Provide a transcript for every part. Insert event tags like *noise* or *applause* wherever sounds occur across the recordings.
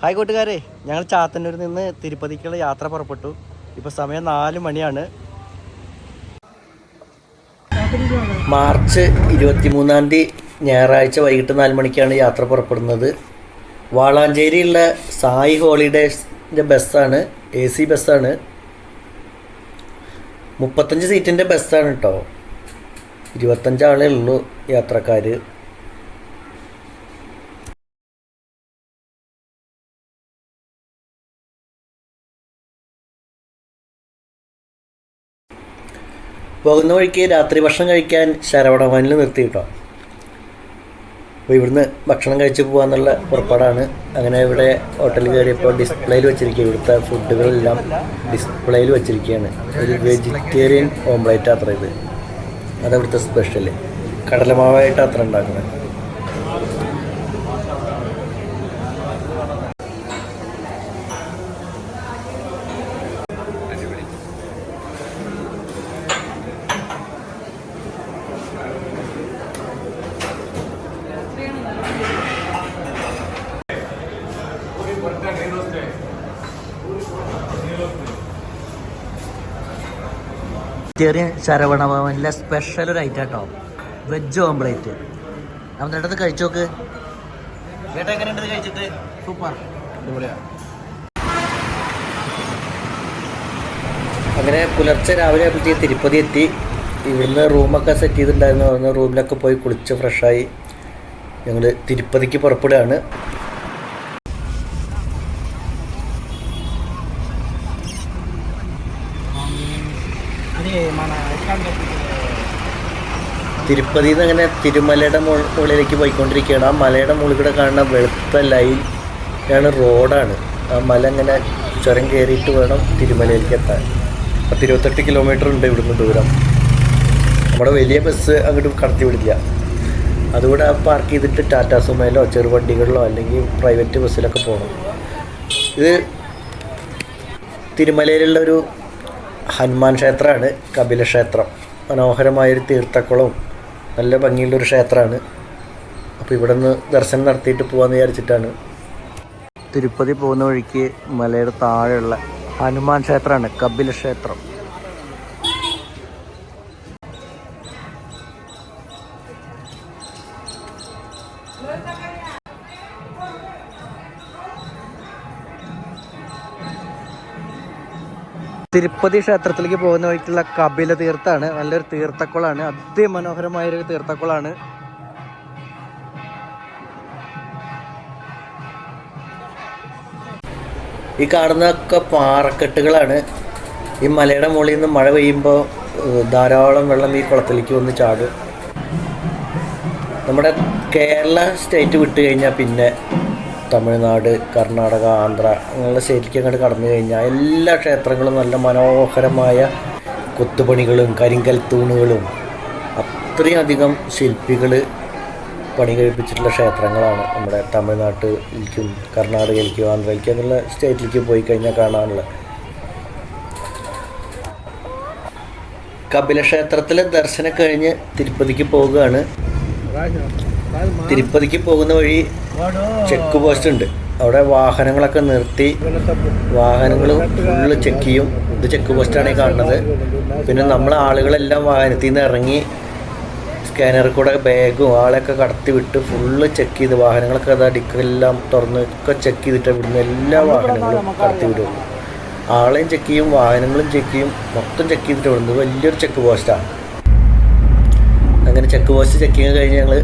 Hi കൂട്ടുകാരെ ഞങ്ങൾ ചാത്തന്നൂരിൽ നിന്ന് തിരുപ്പതിക്കുള്ള യാത്ര പുറപ്പെട്ടു. ഇപ്പോൾ സമയം നാല് മണിയാണ്. മാർച്ച് ഇരുപത്തി മൂന്നാം തീയതി ഞായറാഴ്ച വൈകിട്ട് നാല് മണിക്കാണ് യാത്ര പുറപ്പെടുന്നത്. വാളാഞ്ചേരിയുള്ള സായി ഹോളിഡേസിന്റെ ബസ്സാണ് എ സി ബസ്സാണ്. മുപ്പത്തഞ്ച് സീറ്റിന്റെ ബസ്സാണ് കേട്ടോ ഇരുപത്തഞ്ചാളേ ഉള്ളൂ യാത്രക്കാർ പോകുന്ന വഴിക്ക് രാത്രി ഭക്ഷണം കഴിക്കാൻ ശരവണഭവനിൽ നിർത്തി കേട്ടോ. അപ്പോൾ ഇവിടുന്ന് ഭക്ഷണം കഴിച്ച് പോകാന്നുള്ള പുറപ്പാടാണ്. അങ്ങനെ ഇവിടെ ഹോട്ടലിൽ കയറിയപ്പോൾ ഡിസ്പ്ലേയിൽ വെച്ചിരിക്കുക. ഇവിടുത്തെ ഫുഡുകളെല്ലാം ഡിസ്പ്ലേയിൽ വെച്ചിരിക്കുകയാണ്. ഒരു വെജിറ്റേറിയൻ ഓംപ്ലേറ്റ് അത്ര ഇത്. അതവിടുത്തെ സ്പെഷ്യൽ കടലമാവായിട്ട് അത്ര ഉണ്ടാക്കുന്നത്. ചെറിയ ശരവണ ഭവനിലെ സ്പെഷ്യൽ ഒരു ഐറ്റം കേട്ടോ വെജ് ഓംപ്ലേറ്റ്. അപ്പം അടുത്ത് കഴിച്ചു നോക്ക്. ചേട്ടാ എങ്ങനെയുണ്ട് ഇത് കഴിച്ചിട്ട്? സൂപ്പർ. അങ്ങനെ പുലർച്ചെ രാവിലെ ആയപ്പോഴത്തേക്ക് തിരുപ്പതി എത്തി. ഇവിടുന്ന് റൂമൊക്കെ സെറ്റ് ചെയ്തിട്ടുണ്ടായിരുന്നു. അവിടുന്ന് റൂമിലൊക്കെ പോയി കുളിച്ച് ഫ്രഷായി ഞങ്ങൾ തിരുപ്പതിക്ക് പുറപ്പെടുകയാണ്. തിരുപ്പതിയിൽ നിന്ന് അങ്ങനെ തിരുമലയുടെ മുകളിലേക്ക് പോയിക്കൊണ്ടിരിക്കുകയാണ്. ആ മലയുടെ മുകളിൽ കൂടെ കാണുന്ന വെളുത്ത ലൈൻ ആണ് റോഡാണ്. ആ മല ഇങ്ങനെ ചുരം കയറിയിട്ട് വേണം തിരുമലയിലേക്ക് എത്താൻ. പത്ത് ഇരുപത്തെട്ട് കിലോമീറ്റർ ഉണ്ട് ഇവിടുന്ന് ദൂരം. നമ്മുടെ വലിയ ബസ് അങ്ങോട്ട് കടത്തി വിടില്ല. അതുകൂടെ പാർക്ക് ചെയ്തിട്ട് ടാറ്റാ സുമയിലോ ചെറുവണ്ടികളിലോ അല്ലെങ്കിൽ പ്രൈവറ്റ് ബസ്സിലൊക്കെ പോകണം ഇത് തിരുമലയിലുള്ള ഒരു ഹനുമാൻ ക്ഷേത്രമാണ് കപില ക്ഷേത്രം മനോഹരമായൊരു തീർത്ഥക്കുളവും നല്ല ഭംഗിയുള്ളൊരു ക്ഷേത്രമാണ്. അപ്പോൾ ഇവിടെ നിന്ന് ദർശനം നടത്തിയിട്ട് പോകാമെന്ന് വിചാരിച്ചിട്ടാണ്. തിരുപ്പതി പോകുന്ന വഴിക്ക് മലയുടെ താഴെയുള്ള ഹനുമാൻ ക്ഷേത്രമാണ് കപില ക്ഷേത്രം. തിരുപ്പതി ക്ഷേത്രത്തിലേക്ക് പോകുന്ന വഴിക്കുള്ള കപില തീർത്ഥാണ് നല്ലൊരു തീർത്ഥക്കുളമാണ് അതിമനോഹരമായൊരു തീർത്ഥക്കുളമാണ് ഈ കാണുന്നതൊക്കെ പാറക്കെട്ടുകളാണ്. ഈ മലയുടെ മുകളിൽ നിന്ന് മഴ പെയ്യുമ്പോൾ ധാരാളം വെള്ളം ഈ കുളത്തിലേക്ക് വന്ന് ചാടും. നമ്മുടെ കേരള സ്റ്റേറ്റ് വിട്ട് കഴിഞ്ഞാൽ പിന്നെ തമിഴ്നാട് കർണാടക ആന്ധ്ര അങ്ങനെയുള്ള സ്റ്റേറ്റിലേക്ക് അങ്ങോട്ട് കടന്നു കഴിഞ്ഞാൽ എല്ലാ ക്ഷേത്രങ്ങളും നല്ല മനോഹരമായ കൊത്തുപണികളും കരിങ്കൽ തൂണുകളും അത്രയും അധികം ശില്പികൾ പണി കഴിപ്പിച്ചിട്ടുള്ള ക്ഷേത്രങ്ങളാണ് നമ്മുടെ തമിഴ്നാട്ടിലേക്കും കർണാടകയിലേക്കും ആന്ധ്രയിലേക്കും അങ്ങനെയുള്ള സ്റ്റേറ്റിലേക്ക് പോയി കഴിഞ്ഞാൽ കാണാനുള്ള കപിലക്ഷേത്രത്തിലെ ദർശനം കഴിഞ്ഞ് തിരുപ്പതിക്ക് പോവുകയാണ്. തിരുപ്പതിക്ക് പോകുന്ന വഴി ചെക്ക് പോസ്റ്റ് ഉണ്ട്. അവിടെ വാഹനങ്ങളൊക്കെ നിർത്തി വാഹനങ്ങൾ ഫുള്ള് ചെക്ക് ചെയ്യും. ഇത് ചെക്ക് പോസ്റ്റാണ് ഈ കാണുന്നത്. പിന്നെ നമ്മൾ ആളുകളെല്ലാം വാഹനത്തിൽ നിന്ന് ഇറങ്ങി സ്കാനറിൽ കൂടെ ബാഗും ആളെയൊക്കെ കടത്തി വിട്ട് ഫുള്ള് ചെക്ക് ചെയ്ത് വാഹനങ്ങളൊക്കെ അതാ ഡിക്കെല്ലാം തുറന്ന് ഒക്കെ ചെക്ക് ചെയ്തിട്ട് ഇവിടുന്ന് എല്ലാ വാഹനങ്ങളും കടത്തി വിടും. ആളെയും ചെക്ക് ചെയ്യും വാഹനങ്ങളും ചെക്ക് ചെയ്യും. മൊത്തം ചെക്ക് ചെയ്തിട്ട് വിടുന്നത് വലിയൊരു ചെക്ക് പോസ്റ്റാണ് അങ്ങനെ ചെക്ക് പോസ്റ്റ് ചെക്കിങ് കഴിഞ്ഞ് ഞങ്ങൾ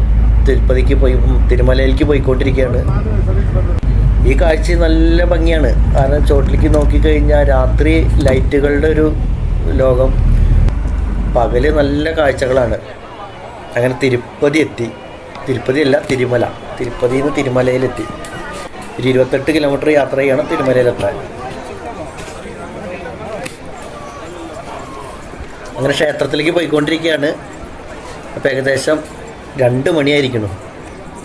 തിരുപ്പതിക്ക് പോയി തിരുമലയിലേക്ക് പോയിക്കൊണ്ടിരിക്കുകയാണ്. ഈ കാഴ്ച നല്ല ഭംഗിയാണ്. കാരണം ചോട്ടിലേക്ക് നോക്കിക്കഴിഞ്ഞാൽ രാത്രി ലൈറ്റുകളുടെ ഒരു ലോകം. പകൽ നല്ല കാഴ്ചകളാണ്. അങ്ങനെ തിരുപ്പതി എത്തി. തിരുപ്പതി അല്ല തിരുമല. തിരുപ്പതിയിൽ നിന്ന് തിരുമലയിലെത്തി. ഒരു ഇരുപത്തെട്ട് കിലോമീറ്റർ യാത്ര ചെയ്യണം തിരുമലയിലെത്താൻ. അങ്ങനെ ക്ഷേത്രത്തിലേക്ക് പോയിക്കൊണ്ടിരിക്കുകയാണ്. അപ്പോൾ ഏകദേശം രണ്ട് മണിയായിരിക്കണം.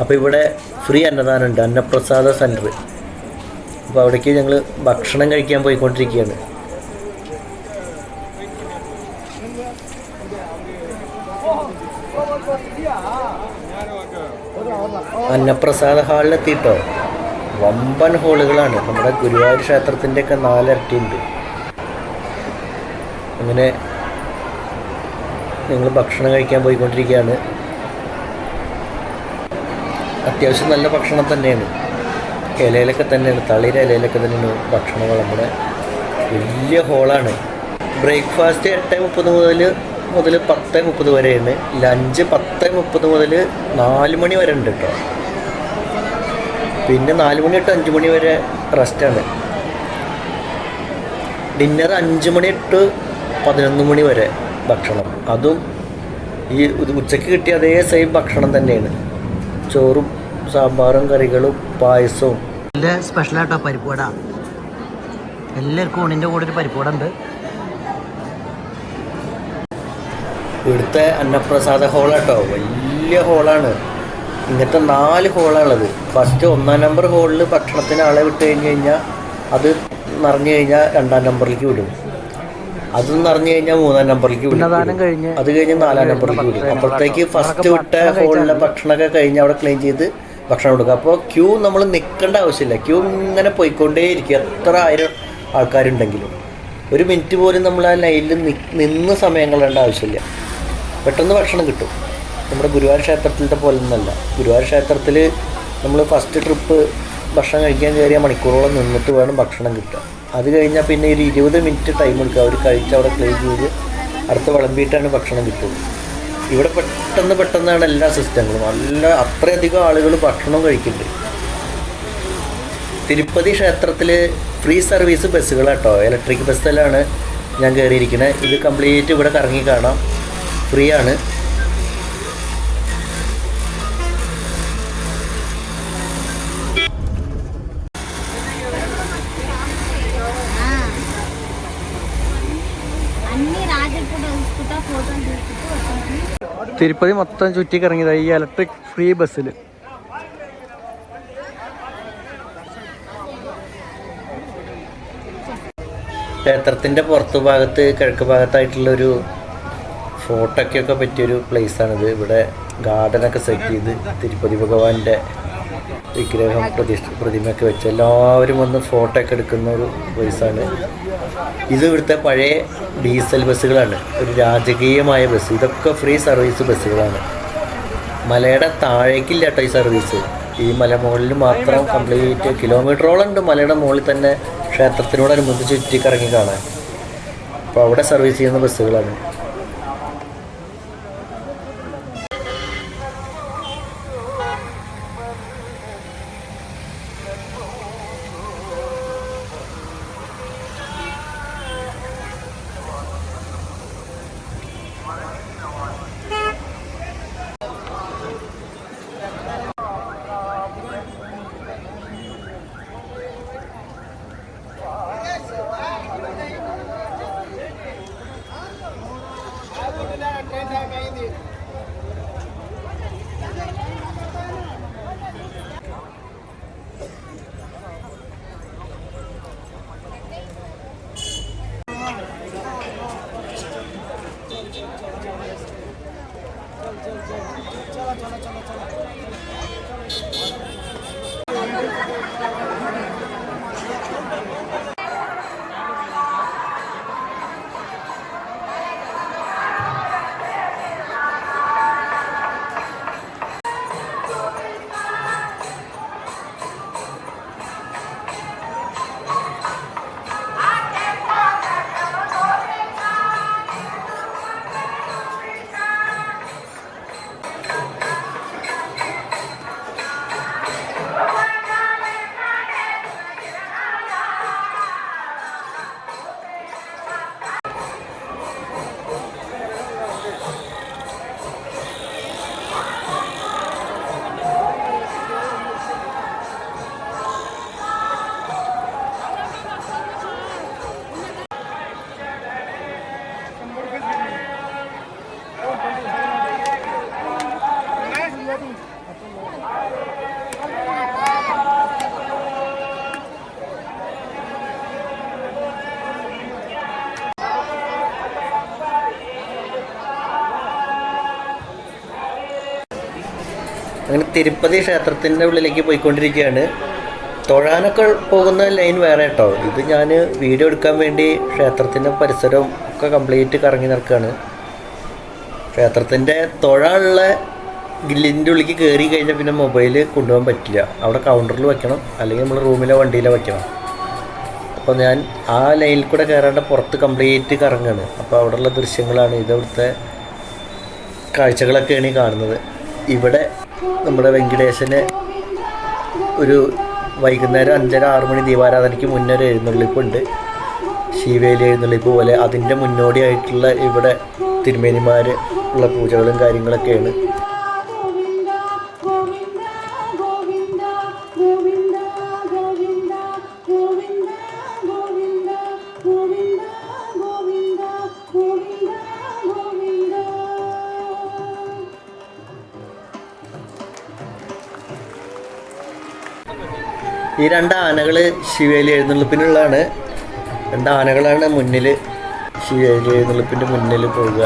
അപ്പോൾ ഇവിടെ ഫ്രീ അന്നദാനമുണ്ട്. അന്നപ്രസാദ സെന്റർ അപ്പോൾ അവിടേക്ക് ഞങ്ങൾ ഭക്ഷണം കഴിക്കാൻ പോയിക്കൊണ്ടിരിക്കുകയാണ്. അന്നപ്രസാദ ഹാളിലെത്തിയിട്ടോ വമ്പൻ ഹോളുകളാണ് നമ്മുടെ ഗുരുവായൂർ ക്ഷേത്രത്തിന്റെയൊക്കെ നാലരട്ടിയുണ്ട്. അങ്ങനെ ഞങ്ങൾ ഭക്ഷണം കഴിക്കാൻ പോയിക്കൊണ്ടിരിക്കുകയാണ്. അത്യാവശ്യം നല്ല ഭക്ഷണം തന്നെയാണ്. ഇലയിലൊക്കെ തന്നെയാണ് തളിര ഇലയിലൊക്കെ തന്നെയാണ് ഭക്ഷണം നമ്മുടെ വലിയ ഹോളാണ് ബ്രേക്ക്ഫാസ്റ്റ് എട്ട് മുപ്പത് മുതൽ മുതൽ പത്ത് മുപ്പത് വരെയാണ്. ലഞ്ച് പത്ത് മുപ്പത് മുതൽ നാല് മണി വരെ ഉണ്ട് കേട്ടോ പിന്നെ നാല് മണി തൊട്ട് അഞ്ച് മണി വരെ റെസ്റ്റാണ് ഡിന്നർ അഞ്ച് മണി തൊട്ട് പതിനൊന്ന് മണി വരെ ഭക്ഷണം. അതും ഈ ഉച്ചയ്ക്ക് കിട്ടിയ അതേ സെയിം ഭക്ഷണം തന്നെയാണ്. ചോറും സാമ്പാറും കറികളും പായസവും. എന്റെ സ്പെഷ്യലായിട്ടോ പരിപ്പുവട. എല്ലാവർക്കും ഊണിന്റെ കൂടെ ഒരു പരിപ്പുവട ഉണ്ട് ഇവിടുത്തെ അന്നപ്രസാദ ഹോളാട്ടോ വലിയ ഹോളാണ് ഇങ്ങനത്തെ നാല് ഹോളാണുള്ളത് ഫസ്റ്റ് ഒന്നാം നമ്പർ ഹോളിൽ ഭക്ഷണത്തിന് ആളെ വിട്ട് കഴിഞ്ഞ് കഴിഞ്ഞാൽ അത് നിറഞ്ഞു കഴിഞ്ഞാൽ രണ്ടാം നമ്പറിലേക്ക് വിടും. അത് നിറഞ്ഞു കഴിഞ്ഞാൽ മൂന്നാം നമ്പറിലേക്ക് വിടും അത് കഴിഞ്ഞ് നാലാം നമ്പറിലേക്ക് വിടും അപ്പോഴത്തേക്ക് ഫസ്റ്റ് വിട്ട ഹോളിലെ ഭക്ഷണമൊക്കെ കഴിഞ്ഞ് അവിടെ ക്ലീൻ ചെയ്ത് ഭക്ഷണം കൊടുക്കുക അപ്പോൾ ക്യൂ നമ്മൾ നിൽക്കേണ്ട ആവശ്യമില്ല. ക്യൂ ഇങ്ങനെ പോയിക്കൊണ്ടേയിരിക്കും എത്ര ആയിരം ആൾക്കാരുണ്ടെങ്കിലും. ഒരു മിനിറ്റ് പോലും നമ്മൾ ആ ലൈനിൽ നിന്ന് സമയം കളയേണ്ട ആവശ്യമില്ല. പെട്ടെന്ന് ഭക്ഷണം കിട്ടും. നമ്മുടെ ഗുരുവായൂർ ക്ഷേത്രത്തിലത്തെ പോലെ ഒന്നല്ല ഗുരുവായൂർ ക്ഷേത്രത്തിൽ നമ്മൾ ഫസ്റ്റ് ട്രിപ്പ് ഭക്ഷണം കഴിക്കാൻ കയറിയ മണിക്കൂറോളം നിന്നിട്ട് വേണം ഭക്ഷണം കിട്ടുക അത് കഴിഞ്ഞാൽ പിന്നെ ഒരു ഇരുപത് മിനിറ്റ് ടൈം എടുക്കുക. അവർ കഴിച്ച് അവിടെ ക്ലീൻ ചെയ്ത് അടുത്ത വിളമ്പിയിട്ടാണ് ഭക്ഷണം കിട്ടുന്നത് ഇവിടെ പെട്ടെന്ന് പെട്ടെന്നാണ് എല്ലാ സിസ്റ്റങ്ങളും നല്ല അത്രയധികം ആളുകൾ ഭക്ഷണം കഴിക്കുന്നുണ്ട് തിരുപ്പതി ക്ഷേത്രത്തിൽ ഫ്രീ സർവീസ് ബസ്സുകളാട്ടോ ഇലക്ട്രിക് ബസ്സിലാണ് ഞാൻ കയറിയിരിക്കുന്നത് ഇത് കംപ്ലീറ്റ് ഇവിടെ കറങ്ങി കാണാം. ഫ്രീ ആണ്. തിരുപ്പതി മൊത്തം ചുറ്റി കറങ്ങിയത് ഈ ഇലക്ട്രിക് ഫ്രീ ബസ്സിൽ ക്ഷേത്രത്തിന്റെ പുറത്തു ഭാഗത്ത് കിഴക്ക് ഭാഗത്തായിട്ടുള്ളൊരു ഫോട്ടോയ്ക്കൊക്കെ പറ്റിയൊരു പ്ലേസാണിത് ഇവിടെ ഗാർഡനൊക്കെ സെറ്റ് ചെയ്ത് തിരുപ്പതി ഭഗവാന്റെ വിഗ്രഹം പ്രതിഷ്ഠ പ്രതിമയൊക്കെ വെച്ച് എല്ലാവരും വന്ന് ഫോട്ടോ ഒക്കെ എടുക്കുന്ന ഒരു പ്ലേസാണ് ഇത് ഇവിടുത്തെ പഴയ ഡീസൽ ബസ്സുകളാണ്. ഒരു രാജകീയമായ ബസ്. ഇതൊക്കെ ഫ്രീ സർവീസ് ബസ്സുകളാണ്. മലയുടെ താഴേക്കില്ല കേട്ടോ ഈ സർവീസ്. ഈ മലമുകളിൽ മാത്രം കംപ്ലീറ്റ് കിലോമീറ്ററോളം ഉണ്ട് മലയുടെ മുകളിൽ തന്നെ ക്ഷേത്രത്തിനോടനുബന്ധിച്ച് ചുറ്റിക്കറങ്ങി കാണാൻ. അപ്പോൾ അവിടെ സർവീസ് ചെയ്യുന്ന ബസ്സുകളാണ്. തിരുപ്പതി ക്ഷേത്രത്തിന്റെ ഉള്ളിലേക്ക് പോയിക്കൊണ്ടിരിക്കുകയാണ്. തൊഴാനൊക്കെ പോകുന്ന ലൈൻ വേറെ കേട്ടോ. ഇത് ഞാൻ വീഡിയോ എടുക്കാൻ വേണ്ടി ക്ഷേത്രത്തിന്റെ പരിസരം ഒക്കെ കംപ്ലീറ്റ് കറങ്ങി നടക്കുകയാണ്. ക്ഷേത്രത്തിന്റെ തൊഴാനുള്ള ഗില്ലിന്റെ ഉള്ളിലേക്ക് കയറി കഴിഞ്ഞാൽ പിന്നെ മൊബൈൽ കൊണ്ടുപോകാൻ പറ്റില്ല. അവിടെ കൗണ്ടറിൽ വെക്കണം അല്ലെങ്കിൽ നമ്മൾ റൂമിലോ വണ്ടിയിലോ വെക്കണം. അപ്പോൾ ഞാൻ ആ ലൈനിൽ കൂടെ കയറാണ്ട് പുറത്ത് കംപ്ലീറ്റ് കറങ്ങാണ്. അപ്പോൾ അവിടെയുള്ള ദൃശ്യങ്ങളാണ് ഇത് അവിടുത്തെ കാഴ്ചകളൊക്കെയാണ് ഈ കാണുന്നത്. ഇവിടെ നമ്മുടെ വെങ്കടേശന് ഒരു വൈകുന്നേരം അഞ്ചര ആറ് മണി ദീപാരാധനയ്ക്ക് മുന്നേ എഴുന്നള്ളിപ്പുണ്ട്. ശിവേലി എഴുന്നള്ളിപ്പ് പോലെ അതിന്റെ മുന്നോടിയായിട്ടുള്ള ഇവിടെ തിരുമേനിമാർ ഉള്ള പൂജകളും കാര്യങ്ങളൊക്കെയാണ്. ഈ രണ്ട് ആനകൾ ശിവേലി എഴുന്നള്ളിപ്പിനുള്ളതാണ്. രണ്ട് ആനകളാണ് മുന്നിൽ ശിവേലി എഴുന്നള്ളിപ്പിന്റെ മുന്നിൽ പോവുക.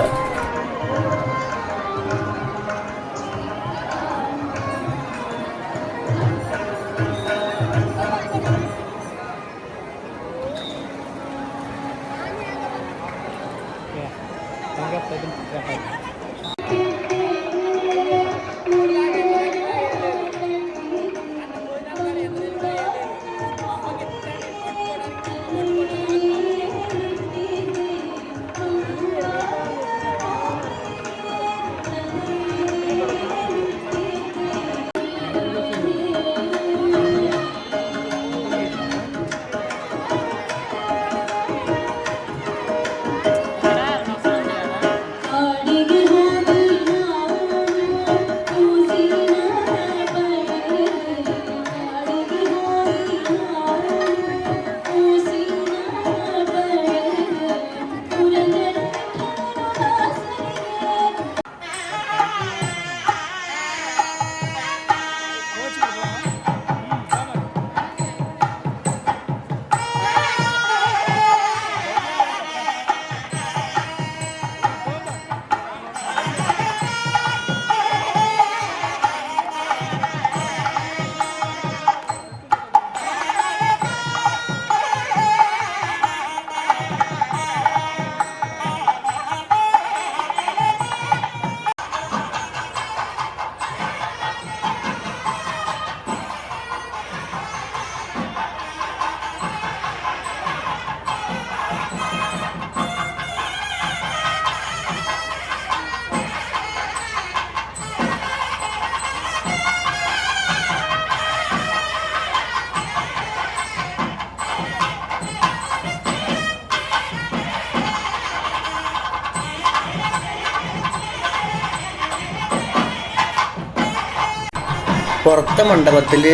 പുറത്തെ മണ്ഡപത്തിൽ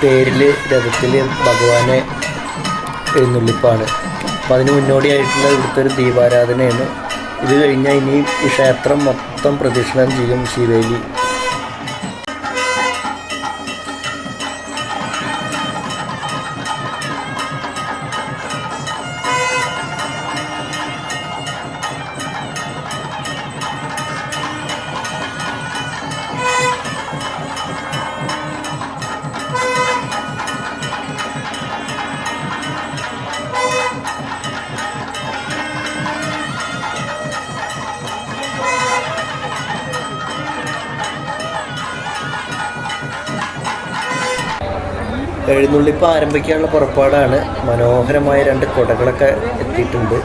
പേരിൽ രഥത്തിൽ ഭഗവാനെ എഴുന്നള്ളിപ്പാണ്. അപ്പം അതിന് മുന്നോടിയായിട്ടുള്ള ഇവിടുത്തെ ഒരു ദീപാരാധനയാണ്. ഇത് കഴിഞ്ഞാൽ ഇനി ക്ഷേത്രം മൊത്തം പ്രദക്ഷിണം ചെയ്യും ശിവേലി എഴുന്നള്ളിപ്പ് ആരംഭിക്കാനുള്ള പുറപ്പാടാണ്. മനോഹരമായ രണ്ട് കുടകളൊക്കെ എത്തിയിട്ടുണ്ട്.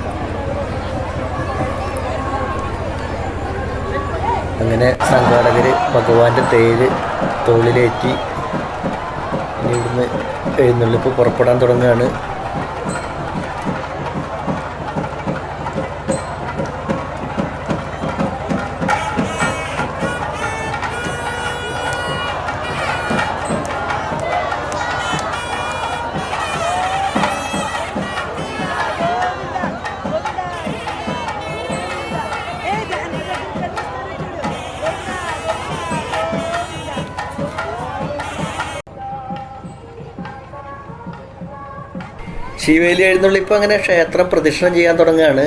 അങ്ങനെ സംഘാടകർ ഭഗവാന്റെ തേര് തോളിലേറ്റി ഇവിടുന്ന് എഴുന്നള്ളിപ്പ് പുറപ്പെടാൻ തുടങ്ങുകയാണ്. ശിവേലി എഴുന്നള്ളിപ്പ് അങ്ങനെ ക്ഷേത്രം പ്രദക്ഷിണം ചെയ്യാൻ തുടങ്ങുകയാണ്.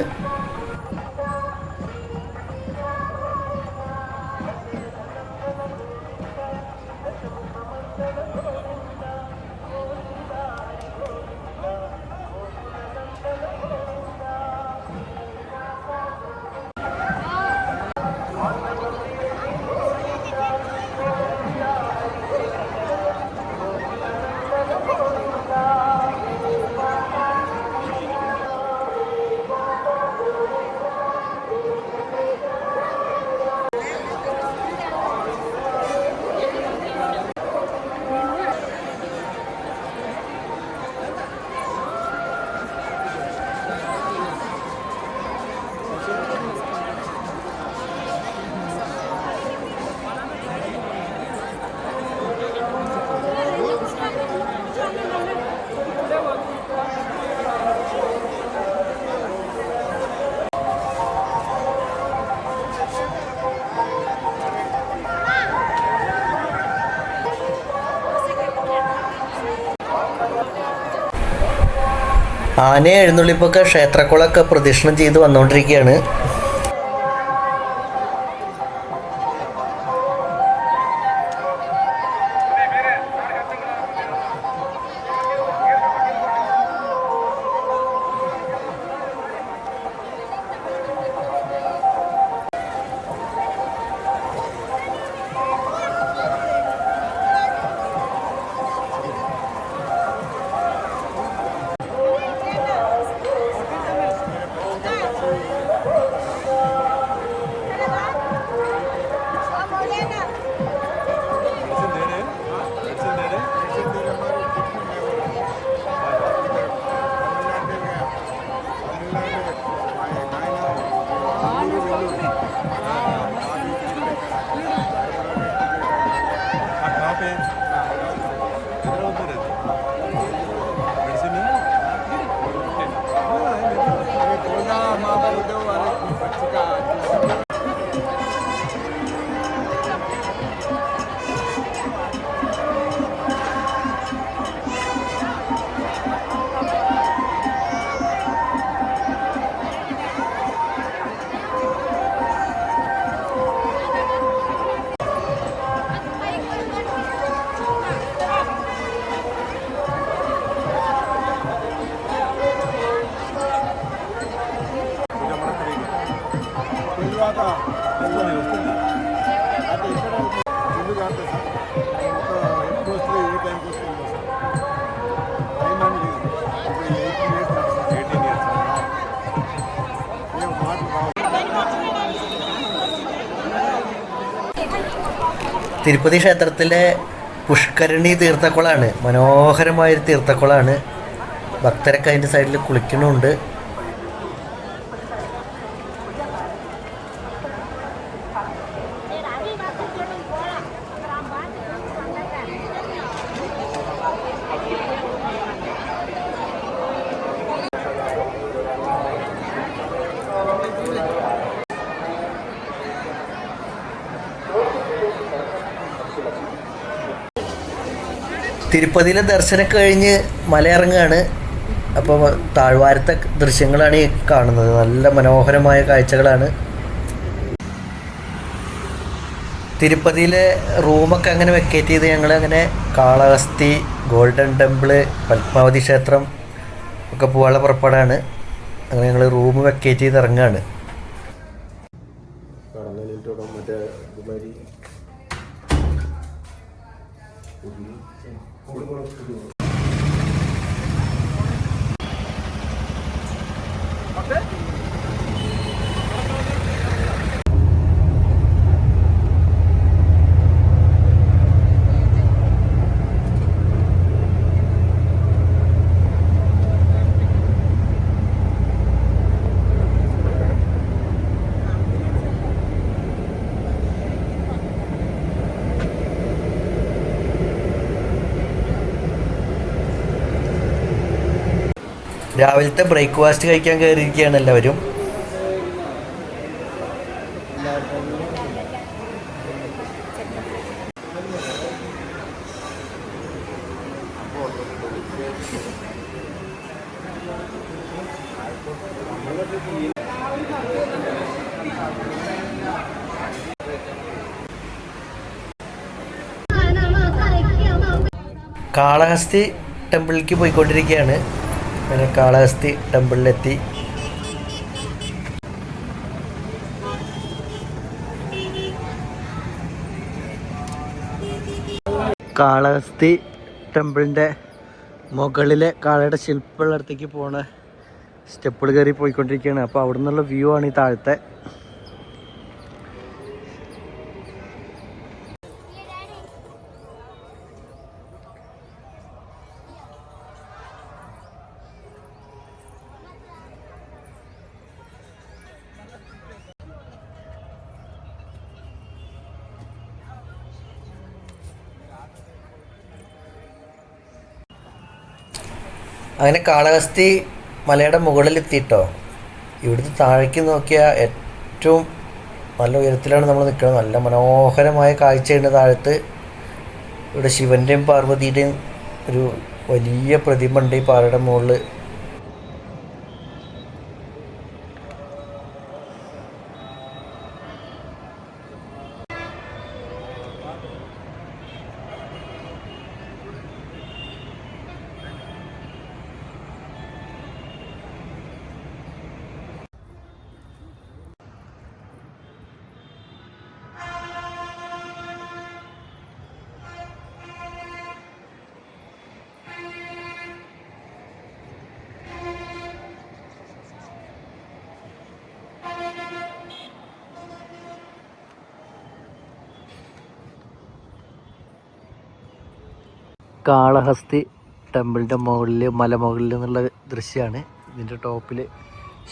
ആന എഴുന്നള്ളിപ്പൊക്കെ ക്ഷേത്രക്കുളമൊക്കെ പ്രദക്ഷിണം ചെയ്ത് വന്നുകൊണ്ടിരിക്കുകയാണ് തിരുപ്പതി ക്ഷേത്രത്തിലെ പുഷ്കരണി തീർത്ഥക്കുളമാണ് മനോഹരമായൊരു തീർത്ഥക്കുളമാണ് ഭക്തരൊക്കെ അതിന്റെ സൈഡിൽ കുളിക്കണമുണ്ട് തിരുപ്പതിയിലെ ദർശനം കഴിഞ്ഞ് മലയിറങ്ങാണ് അപ്പോൾ താഴ്വാരത്തെ ദൃശ്യങ്ങളാണ് ഈ കാണുന്നത്. നല്ല മനോഹരമായ കാഴ്ചകളാണ്. തിരുപ്പതിയിലെ റൂമൊക്കെ അങ്ങനെ വെക്കേറ്റ് ചെയ്ത് ഞങ്ങൾ അങ്ങനെ കാളഹസ്തി ഗോൾഡൻ ടെമ്പിൾ പത്മാവതി ക്ഷേത്രം ഒക്കെ പോകാനുള്ള പുറപ്പാടാണ്. അങ്ങനെ ഞങ്ങൾ റൂം വെക്കേറ്റ് ചെയ്ത് ഇറങ്ങുകയാണ്. രാവിലത്തെ ബ്രേക്ക്ഫാസ്റ്റ് കഴിക്കാൻ കയറിയിരിക്കുകയാണ് എല്ലാവരും. കാളഹസ്തി ടെമ്പിളിലേക്ക് പോയിക്കൊണ്ടിരിക്കുകയാണ്. അങ്ങനെ കാളഹസ്തി ടെമ്പിളിലെത്തി. കാളഹസ്തി ടെമ്പിളിന്റെ മുകളിലെ കാളയുടെ ശില്പമുള്ളിടത്തേക്ക് പോണ സ്റ്റെപ്പുകൾ കയറി പോയിക്കൊണ്ടിരിക്കുകയാണ്. അപ്പോൾ അവിടെ നിന്നുള്ള വ്യൂ ആണ് ഈ താഴത്തെ. അങ്ങനെ കാളഹസ്തി മലയുടെ മുകളിലെത്തിയിട്ടോ. ഇവിടുത്തെ താഴേക്ക് നോക്കിയാൽ ഏറ്റവും നല്ല ഉയരത്തിലാണ് നമ്മൾ നിൽക്കുന്നത്. നല്ല മനോഹരമായ കാഴ്ചയുണ്ട് താഴത്ത്. ഇവിടെ ശിവന്റെയും പാർവതിയുടെയും ഒരു വലിയ പ്രതിമ ഉണ്ട് ഈ പാറയുടെ മുകളിൽ കാളഹസ്തി ടെമ്പിളിന്റെ മുകളിൽ മലമുകളിൽ നിന്നുള്ള ദൃശ്യമാണ് ഇതിന്റെ ടോപ്പിൽ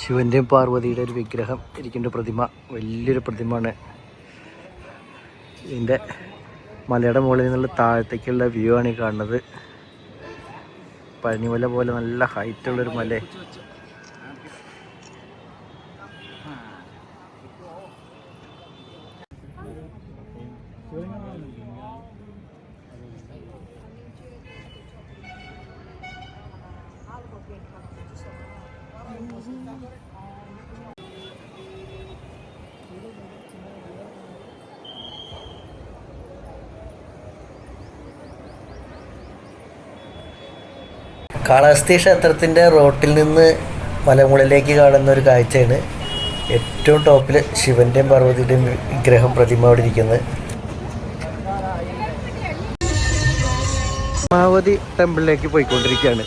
ശിവന്റെയും പാർവതിയുടെ ഒരു വിഗ്രഹം ഇരിക്കേണ്ട പ്രതിമ വലിയൊരു പ്രതിമയാണ്. ഇതിന്റെ മലയുടെ മുകളിൽ നിന്നുള്ള താഴത്തേക്കുള്ള വ്യൂ ആണ് ഈ കാണുന്നത്. പഴനിമല പോലെ നല്ല ഹൈറ്റുള്ളൊരു മല കാളഹസ്തി ക്ഷേത്രത്തിന്റെ റോട്ടിൽ നിന്ന് മലമുകളിലേക്ക് കാണുന്ന ഒരു കാഴ്ചയാണ് ഏറ്റവും ടോപ്പിൽ ശിവന്റെയും പാർവതിയുടെയും വിഗ്രഹം പ്രതിമ അവിടെ ഇരിക്കുന്നത്. പത്മാവതി ടെമ്പിളിലേക്ക് പോയിക്കൊണ്ടിരിക്കുകയാണ്.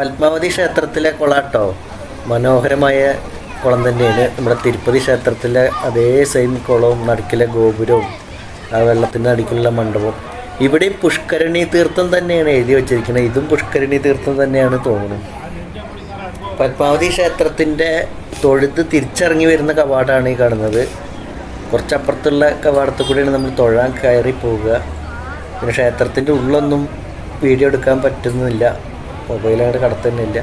പത്മാവതി ക്ഷേത്രത്തിലെ കൊളാട്ടോ. മനോഹരമായ കുളം തന്നെയാണ്. നമ്മുടെ തിരുപ്പതി ക്ഷേത്രത്തിലെ അതേ സെയിം കുളവും നടുക്കിലെ ഗോപുരവും ആ വെള്ളത്തിന്റെ നടുക്കിലുള്ള മണ്ഡപവും. ഇവിടെയും പുഷ്കരണി തീർത്ഥം തന്നെയാണ് എഴുതി വച്ചിരിക്കുന്നത്. ഇതും പുഷ്കരണി തീർത്ഥം തന്നെയാണ് തോന്നുന്നത് പത്മാവതി ക്ഷേത്രത്തിന്റെ തൊഴുത്ത് തിരിച്ചിറങ്ങി വരുന്ന കവാടമാണ് ഈ കാണുന്നത്. കുറച്ചപ്പുറത്തുള്ള കവാടത്തിൽ കൂടിയാണ് നമ്മൾ തൊഴാൻ കയറി പോവുക. പിന്നെ ക്ഷേത്രത്തിന്റെ ഉള്ളൊന്നും വീഡിയോ എടുക്കാൻ പറ്റുന്നില്ല. മൊബൈലങ്ങോട്ട് കടത്തന്നില്ല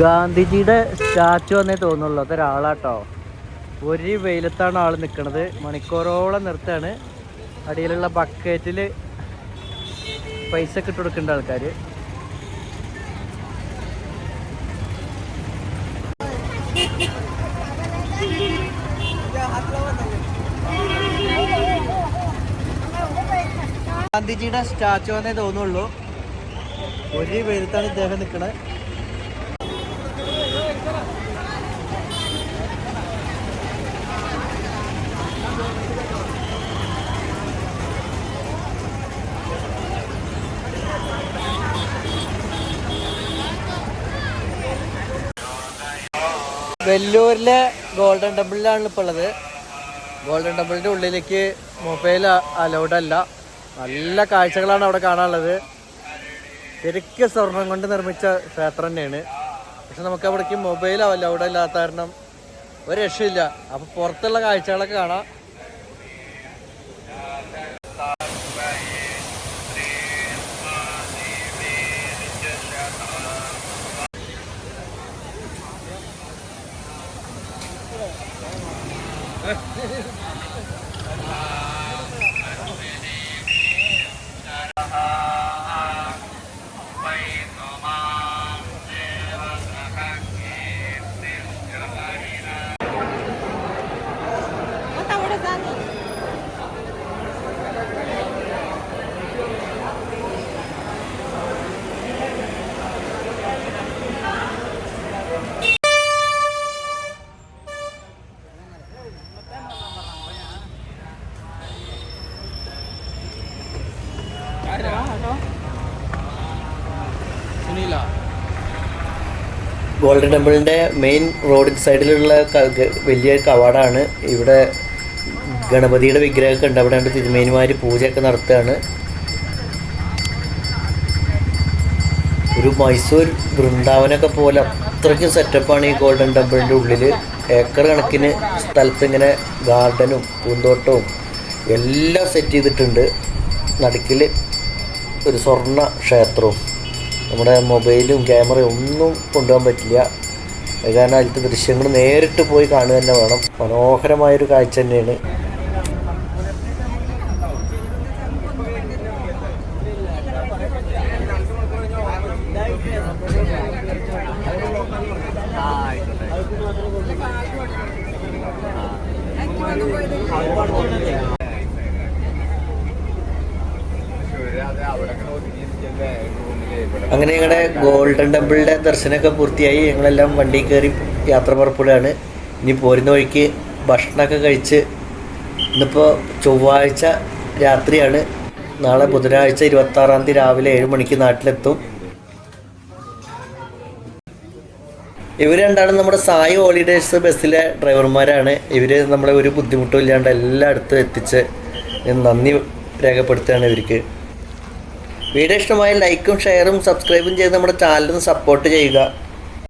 ഗാന്ധിജിയുടെ സ്റ്റാച്ചു എന്നേ തോന്നുള്ളൂ. അതൊരാളാട്ടോ. ഒരു വെയിലത്താണ് ആൾ നിൽക്കുന്നത് മണിക്കൂറോളം നിർത്താണ് അടിയിലുള്ള ബക്കറ്റിൽ പൈസ ഒക്കെ ഇട്ട് കൊടുക്കേണ്ട ആൾക്കാർ ഗാന്ധിജിയുടെ സ്റ്റാച്ചു എന്നേ തോന്നുള്ളൂ. ഒരു വെയിലത്താണ് ഇദ്ദേഹം നിൽക്കുന്നത് വെല്ലൂരിലെ ഗോൾഡൻ ടെമ്പിളിലാണ് ഇപ്പോൾ ഉള്ളത്. ഗോൾഡൻ ടെമ്പിളിന്റെ ഉള്ളിലേക്ക് മൊബൈൽ അലൗഡ് അല്ല. നല്ല കാഴ്ചകളാണ് അവിടെ കാണാനുള്ളത്. ശരിക്കും സ്വർണം കൊണ്ട് നിർമ്മിച്ച ക്ഷേത്രം തന്നെയാണ്. പക്ഷെ നമുക്ക് അവിടേക്ക് മൊബൈൽ അവിടെ ഇല്ലാത്ത കാരണം ഒരു രക്ഷയില്ല. അപ്പൊ പുറത്തുള്ള കാഴ്ചകളൊക്കെ കാണാം. *laughs* ഗോൾഡൻ ടെമ്പിളിന്റെ മെയിൻ റോഡ് സൈഡിലുള്ള വലിയ കവാടാണ് ഇവിടെ ഗണപതിയുടെ വിഗ്രഹമൊക്കെ ഉണ്ട്. അവിടെ ഉണ്ട് തിരുമേനിമാർ പൂജയൊക്കെ നടത്തുകയാണ്. ഒരു മൈസൂർ വൃന്ദാവനൊക്കെ പോലെ അത്രയ്ക്കും സെറ്റപ്പാണ് ഈ ഗോൾഡൻ ടെമ്പിളിന്റെ ഉള്ളിൽ ഏക്കർ കണക്കിന് സ്ഥലത്ത് ഇങ്ങനെ ഗാർഡനും പൂന്തോട്ടവും എല്ലാം സെറ്റ് ചെയ്തിട്ടുണ്ട്. നടുക്കിൽ ഒരു സ്വർണ ക്ഷേത്രവും. നമ്മുടെ മൊബൈലും ക്യാമറയും ഒന്നും കൊണ്ടുപോകാൻ പറ്റില്ല. കാരണം അതിലത്തെ ദൃശ്യങ്ങൾ നേരിട്ട് പോയി കാണുക തന്നെ വേണം. മനോഹരമായൊരു കാഴ്ച തന്നെയാണ് അങ്ങനെ ഞങ്ങളുടെ ഗോൾഡൻ ടെമ്പിളിന്റെ ദർശനമൊക്കെ പൂർത്തിയായി. ഞങ്ങളെല്ലാം വണ്ടി കയറി യാത്ര പുറപ്പെടുകയാണ്. ഇനി പോരുന്ന വഴിക്ക് ഭക്ഷണമൊക്കെ കഴിച്ച് ഇന്നിപ്പോൾ ചൊവ്വാഴ്ച രാത്രിയാണ്. നാളെ ബുധനാഴ്ച ഇരുപത്തി ആറാം തീയതി രാവിലെ ഏഴ് മണിക്ക് നാട്ടിലെത്തും. ഇവർ രണ്ടാണ് നമ്മുടെ സായി ഹോളിഡേസ് ബസ്സിലെ ഡ്രൈവർമാരാണ്. ഇവർ നമ്മളെ ഒരു ബുദ്ധിമുട്ടും ഇല്ലാണ്ട് എല്ലായിടത്തും എത്തിച്ച് നന്ദി രേഖപ്പെടുത്തുകയാണ് ഇവർക്ക്. വീഡിയോ ഇഷ്ടമായ ലൈക്കും ഷെയറും സബ്സ്ക്രൈബും ചെയ്ത് നമ്മുടെ ചാനലിന് സപ്പോർട്ട് ചെയ്യുക.